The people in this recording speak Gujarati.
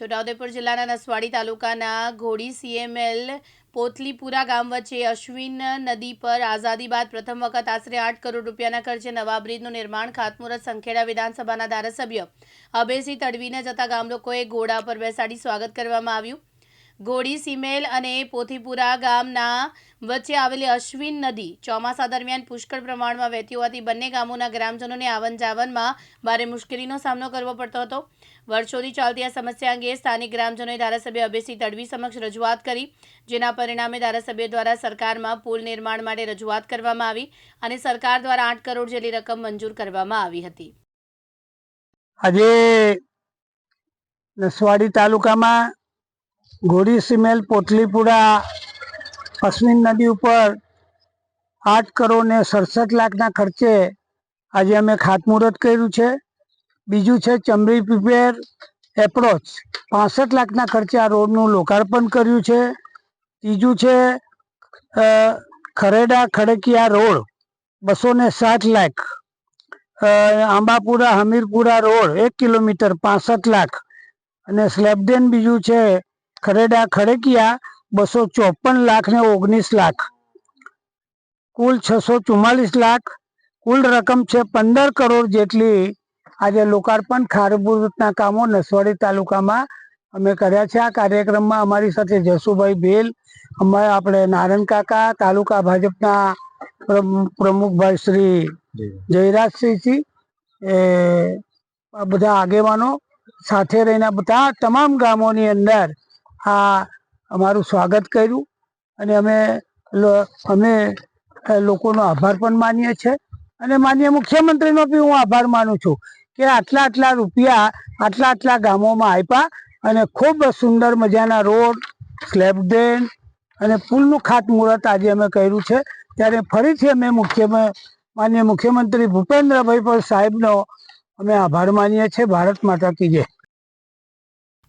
છોટાઉદેપુર જિલ્લાના નસવાડી તાલુકાના ઘોડી સીએમએલ પોથલીપુરા ગામ વચ્ચે અશ્વિન નદી પર આઝાદી બાદ પ્રથમ વખત આશરે આઠ કરોડ રૂપિયાના ખર્ચે નવા બ્રિજનું નિર્માણ ખાતમુહૂર્ત સંખેડા વિધાનસભાના ધારાસભ્ય અભયસિંહ તડવીને જતા ગામલોકોએ ઘોડા પર બેસાડી સ્વાગત કરવામાં આવ્યું. ઘોડી સિમેલ અને પોથીપુરા ગામના વચ્ચે આવેલી અશ્વિન નદી ચોમાસા દરમિયાન પુષ્કળ પ્રમાણમાં વહેતી હોવાથી બંને ગામોના ગ્રામજનોને આવન જાવનમાં ભારે મુશ્કેલીનો સામનો કરવો પડતો હતો. વર્ષોથી ચાલતી આ સમસ્યા અંગે સ્થાનિક ગ્રામજનોએ ધારાસભ્ય અભયસિંહ તડવી સમક્ષ રજૂઆત કરી, જેના પરિણામે ધારાસભ્ય દ્વારા સરકારમાં પુલ નિર્માણ માટે રજૂઆત કરવામાં આવી અને સરકાર દ્વારા આઠ કરોડ જેટલી રકમ મંજૂર કરવામાં આવી હતી. આજે નસવાડી તાલુકામાં ઘોડી સિમેલ પોટલીપુરા અશ્વિન નદી ઉપર આઠ કરોડ સડસઠ લાખના ખર્ચે આજે અમે ખાતમુહૂર્ત કર્યું છે. બીજું છે ચમરી પ્રિપેર એપ્રોચ. પાસઠ લાખના ખર્ચે આ રોડનું લોકાર્પણ કર્યું છે. ત્રીજું છે ખરેડા ખડકિયા રોડ. બસો ને સાઠ લાખ. આંબાપુરા હમીરપુરા રોડ, એક કિલોમીટર, પાસઠ લાખ. અને સ્લેબડેન બીજું છે ખરેડા ખડકિયા બસો ચોપન લાખ ને ઓગણીસ લાખ. કુલ છસો ચુમ્માલીસ લાખ. કુલ રકમ છે પંદર કરોડ જેટલી. આજે લોકાર્પણ ખારભૂતના કામો નસવાડી તાલુકામાં અમે કર્યા છે. આ કાર્યક્રમમાં અમારી સાથે જસુભાઈ ભેલ અમારે આપણે નારાયણ કાકા તાલુકા ભાજપના પ્રમ- પ્રમુખભાઈ શ્રી જયરાજસિંહજી એ બધા આગેવાનો સાથે રહીને બધા તમામ ગામોની અંદર આ અમારું સ્વાગત કર્યું અને અમે અમે લોકોનો આભાર પણ માનીએ છીએ. અને માનીય મુખ્યમંત્રીનો બી હું આભાર માનું છું કે આટલા આટલા રૂપિયા આટલા આટલા ગામોમાં આપ્યા અને ખૂબ સુંદર મજાના રોડ, સ્લેબ ડ્રેન અને પુલનું ખાતમુહૂર્ત આજે અમે કર્યું છે. ત્યારે ફરીથી અમે મુખ્ય માન્ય મુખ્યમંત્રી ભૂપેન્દ્રભાઈ પર સાહેબનો અમે આભાર માનીએ છીએ. ભારત માતા કી